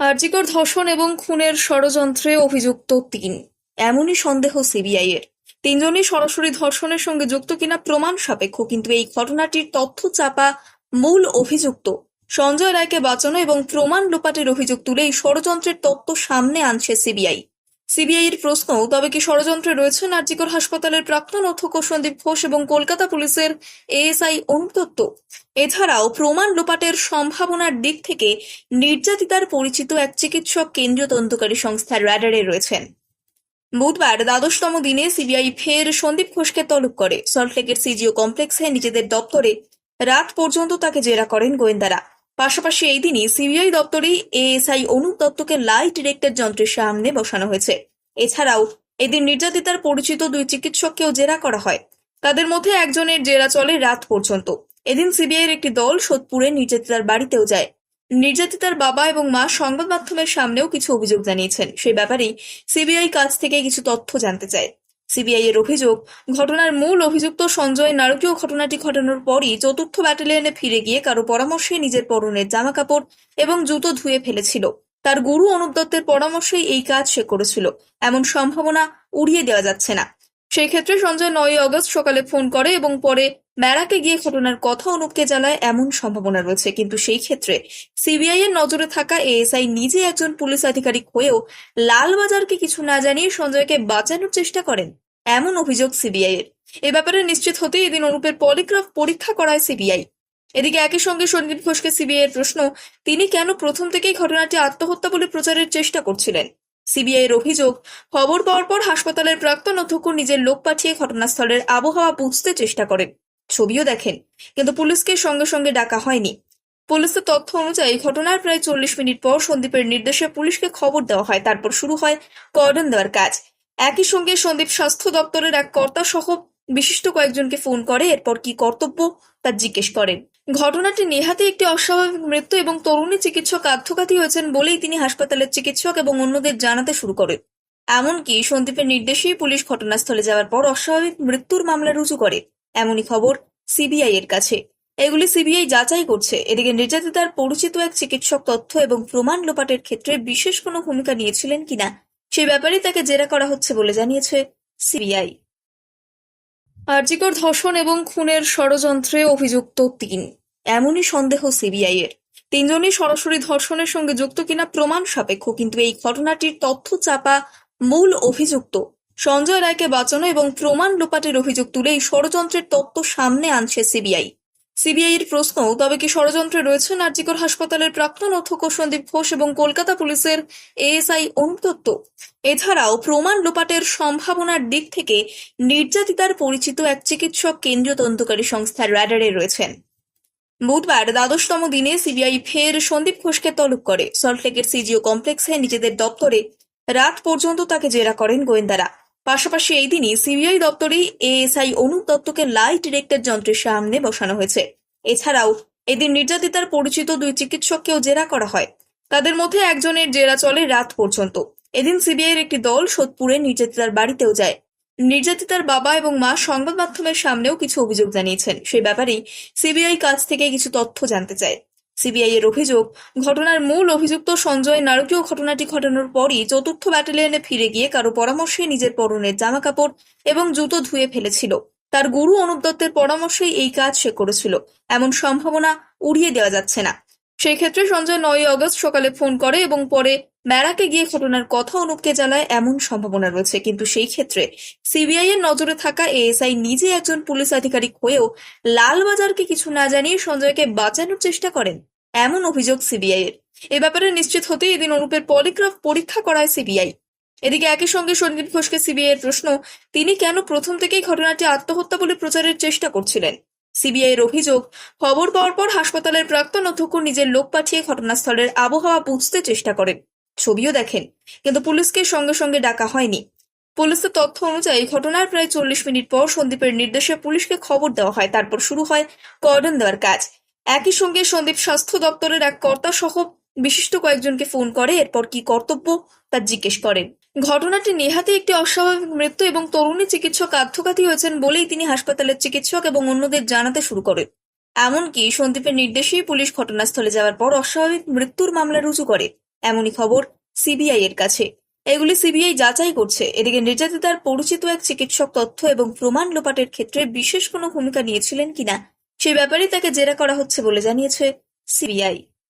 আরজিকর ধর্ষণ এবং খুনের ষড়যন্ত্রে অভিযুক্ত তিন। এমনই সন্দেহ সিবিআই এর। তিনজনই সরাসরি ধর্ষণের সঙ্গে যুক্ত কিনা প্রমাণ সাপেক্ষ, কিন্তু এই ঘটনাটির তথ্য চাপা মূল অভিযুক্ত। সঞ্জয় রায়কে বাঁচানো এবং প্রমাণ লোপাটের অভিযোগ তুলে এই ষড়যন্ত্রের তত্ত্ব সামনে আনছে সিবিআই। সিবিআই এর প্রশ্ন, তবে কি ষড়যন্ত্রে রয়েছেন আরজিকর হাসপাতালের প্রাক্তন অধ্যক্ষ সন্দীপ ঘোষ এবং কলকাতা পুলিশের এএসআই অনুপ দত্ত এছাড়াও প্রমাণ লোপাটের সম্ভাবনার দিক থেকে নির্যাতিতার পরিচিত এক চিকিৎসক কেন্দ্রীয় তদন্তকারী সংস্থার র্যাডারে রয়েছেন। বুধবার দ্বাদশতম দিনে সিবিআই ফের সন্দীপ ঘোষকে তলব করে। সল্টলেকের সিজিও কমপ্লেক্সে নিজেদের দপ্তরে রাত পর্যন্ত তাকে জেরা করেন গোয়েন্দারা। পাশাপাশি এই দিনই সিবিআই দপ্তরেই এএসআই অনুপ দত্তকে লাই ডিরেক্টর যন্ত্রের সামনে বসানো হয়েছে। এছাড়াও এদিন নির্যাতিতার পরিচিত দুই চিকিৎসককেও জেরা করা হয়। তাদের মধ্যে একজনের জেরা চলে রাত পর্যন্ত। এদিন সিবিআইয়ের একটি দল সোদপুরে নির্যাতিতার বাড়িতেও যায়। নির্যাতিতার বাবা এবং মা সংবাদ মাধ্যমের সামনেও কিছু অভিযোগ জানিয়েছেন। সেই ব্যাপারেই সিবিআই কাছ থেকে কিছু তথ্য জানতে চায়। সিবিআই এর অভিযোগ, ঘটনার মূল অভিযুক্ত সঞ্জয় নারকীয় ঘটনাটি ঘটানোর পরই চতুর্থ ব্যাটালিয়নে ফিরে গিয়ে কারও পরামর্শে নিজের পরনের জামা কাপড় এবং জুতো ধুয়ে ফেলেছিল। তার গুরু অনুপ দত্তের পরামর্শেই এই কাজ সে করেছিল। এমন সম্ভাবনা উড়িয়ে দেওয়া যাচ্ছে না। সেই ক্ষেত্রে সঞ্জয় নয় অগস্ট সকালে ফোন করে এবং পরে ব্যারাকে গিয়ে ঘটনার কথা অনুপকে জানায় এমন সম্ভাবনা রয়েছে। কিন্তু সেই ক্ষেত্রে সিবিআই এর নজরে থাকা এএসআই নিজে একজন পুলিশ আধিকারিক হয়েও লালবাজারকে কিছু না জানিয়ে সঞ্জয়কে বাঁচানোর চেষ্টা করেন, এমন অভিযোগ সিবিআই এর। এ ব্যাপারে নিশ্চিত হতে এদিন অনুপের পলিগ্রাফ পরীক্ষা করায় সিবিআই। এদিকে একই সঙ্গে সন্দীপ ঘোষকে সিবিআই এর প্রশ্ন, তিনি কেন প্রথম থেকেই ঘটনাটি আত্মহত্যা বলে প্রচারের চেষ্টা করছিলেন? সিবিআই এর অভিযোগ, খবর পাওয়ার পর হাসপাতালের প্রাক্তন অধ্যক্ষ নিজের লোক পাঠিয়ে ঘটনাস্থলের আবহাওয়া বুঝতে চেষ্টা করেন। ছবিও দেখেন, কিন্তু পুলিশকে সঙ্গে সঙ্গে ডাকা হয়নি। পুলিশের তথ্য অনুযায়ী ঘটনার প্রায় চল্লিশ মিনিট পর সন্দীপের নির্দেশে পুলিশকে খবর দেওয়া হয়, তারপর শুরু হয় কর্ডন দেওয়ার কাজ। একই সঙ্গে সন্দীপ স্বাস্থ্য দপ্তরের এক কর্তা সহ বিশিষ্ট কয়েকজনকে ফোন করে, এরপর কি কর্তব্য তা জিজ্ঞেস করেন। ঘটনাটি নেহাতে একটি অস্বাভাবিক মৃত্যু এবং তরুণী চিকিৎসক আত্মঘাতী হয়েছেন বলেই তিনি হাসপাতালের চিকিৎসক এবং অন্যদের জানাতে শুরু করেন। এমনকি সন্দীপের নির্দেশেই পুলিশ ঘটনাস্থলে যাওয়ার পর অস্বাভাবিক মৃত্যুর মামলা রুজু করে, এমনই খবর সিবিআই এর কাছে। এগুলি সিবিআই যাচাই করছে। এদিকে নির্যাতিতার পরিচিত এক চিকিৎসক তথ্য এবং প্রমাণ লোপাটের ক্ষেত্রে বিশেষ কোনো ভূমিকা নিয়েছিলেন কিনা, সে ব্যাপারে তাকে জেরা করা হচ্ছে বলে জানিয়েছে সিবিআই। আরজিকর ধর্ষণ এবং খুনের ষড়যন্ত্রে অভিযুক্ত তিন। এমনই সন্দেহ সিবিআই এর তিনজনই সরাসরি ধর্ষণের সঙ্গে যুক্ত কিনা প্রমাণ সাপেক্ষ, কিন্তু এই ঘটনাটির তথ্য চাপা মূল অভিযুক্ত সঞ্জয় রায়কে বাঁচানো এবং প্রমাণ লোপাটের অভিযোগ তুলে এই ষড়যন্ত্রের তত্ত্ব সামনে আনছে সিবিআই। সিবিআই এর প্রশ্ন, তবে কি ষড়যন্ত্রে রয়েছেন আরজিকর হাসপাতালের প্রাক্তন অধ্যক্ষ সন্দীপ ঘোষ এবং কলকাতা পুলিশের এএসআই অনুপ দত্ত? এছাড়াও প্রমাণ লোপাটের সম্ভাবনার দিক থেকে নির্যাতিতার পরিচিত এক চিকিৎসক কেন্দ্রীয় তদন্তকারী সংস্থার র্যাডারে রয়েছেন। বুধবার দ্বাদশতম দিনে সিবিআই ফের সন্দীপ ঘোষকে তলব করে। সল্টলেকের সিজিও কমপ্লেক্সে নিজেদের দপ্তরে রাত পর্যন্ত তাকে জেরা করেন গোয়েন্দারা। পাশাপাশি এই দিনই সিবিআই দপ্তরেই এএসআই অনুপ দত্তকে লাই ডিরেক্টর যন্ত্রের সামনে বসানো হয়েছে। এছাড়াও এদিন নির্যাতিতার পরিচিত দুই চিকিৎসককেও জেরা করা হয়। তাদের মধ্যে একজনের জেরা চলে রাত পর্যন্ত। এদিন সিবিআই এর একটি দল সোদপুরে নির্যাতিতার বাড়িতেও যায়। নির্যাতিতার বাবা এবং মা সংবাদ মাধ্যমের সামনেও কিছু অভিযোগ জানিয়েছেন। সেই ব্যাপারেই সিবিআই কাছ থেকে কিছু তথ্য জানতে চায়। সিবিআই এর অভিযোগ, ঘটনার মূল অভিযুক্ত সঞ্জয় নারকীয় ঘটনাটি ঘটানোর পরই চতুর্থ ব্যাটালিয়নে ফিরে গিয়ে কারও পরামর্শে নিজের পরনের জামা কাপড় এবং জুতো ধুয়ে ফেলেছিল। তার গুরু অনুপ দত্তের পরামর্শেই এই কাজ সে করেছিল। এমন সম্ভাবনা উড়িয়ে দেওয়া যাচ্ছে না। সেই ক্ষেত্রে সঞ্জয় নয় অগস্ট সকালে ফোন করে এবং পরে ব্যারাকে গিয়ে ঘটনার কথা অনুপকে জানায় এমন সম্ভাবনা রয়েছে। কিন্তু সেই ক্ষেত্রে সিবিআই এর নজরে থাকা এএসআই নিজে একজন পুলিশ আধিকারিক হয়েও লালবাজারকে কিছু না জানিয়ে সঞ্জয়কে বাঁচানোর চেষ্টা করেন, এমন অভিযোগ সিবিআই এর। এ ব্যাপারে নিশ্চিত হতে এদিন অনুপের পলিগ্রাফ পরীক্ষা করায় সিবিআই। এদিকে একই সঙ্গে সন্দীপ ঘোষকে সিবিআই এর প্রশ্ন, তিনি কেন প্রথম থেকেই ঘটনাটি আত্মহত্যা বলে প্রচারের চেষ্টা করছিলেন? সিবিআই এর অভিযোগ, খবর পাওয়ার পর হাসপাতালের প্রাক্তন অধ্যক্ষ নিজের লোক পাঠিয়ে ঘটনাস্থলের আবহাওয়া বুঝতে চেষ্টা করেন। ছবিও দেখেন, কিন্তু পুলিশকে সঙ্গে সঙ্গে ডাকা হয়নি। পুলিশের তথ্য অনুযায়ী ঘটনার প্রায় চল্লিশ মিনিট পর সন্দীপের নির্দেশে পুলিশকে খবর দেওয়া হয়, তারপর শুরু হয় কর্ডন দেওয়ার কাজ। একই সঙ্গে সন্দীপ স্বাস্থ্য দপ্তরের এক কর্তা সহ বিশিষ্ট কয়েকজনকে ফোন করে, এরপর কি কর্তব্য তা জিজ্ঞেস করেন। ঘটনাটি নেহাতে একটি অস্বাভাবিক মৃত্যু এবং তরুণী চিকিৎসক আত্মঘাতী হয়েছেন বলেই তিনি হাসপাতালের চিকিৎসক এবং অন্যদের জানাতে শুরু করেন। এমনকি সন্দীপের নির্দেশেই পুলিশ ঘটনাস্থলে যাওয়ার পর অস্বাভাবিক মৃত্যুর মামলা রুজু করে। এমনই খবর সিবিআই এর কাছে। এগুলি সিবিআই যাচাই করছে। এদিকে নির্যাতিতার পরিচিত এক চিকিৎসক তথ্য এবং প্রমাণ লোপাটের ক্ষেত্রে বিশেষ কোনো ভূমিকা নিয়েছিলেন কিনা, সে ব্যাপারে তাকে জেরা করা হচ্ছে বলে জানিয়েছে সিবিআই।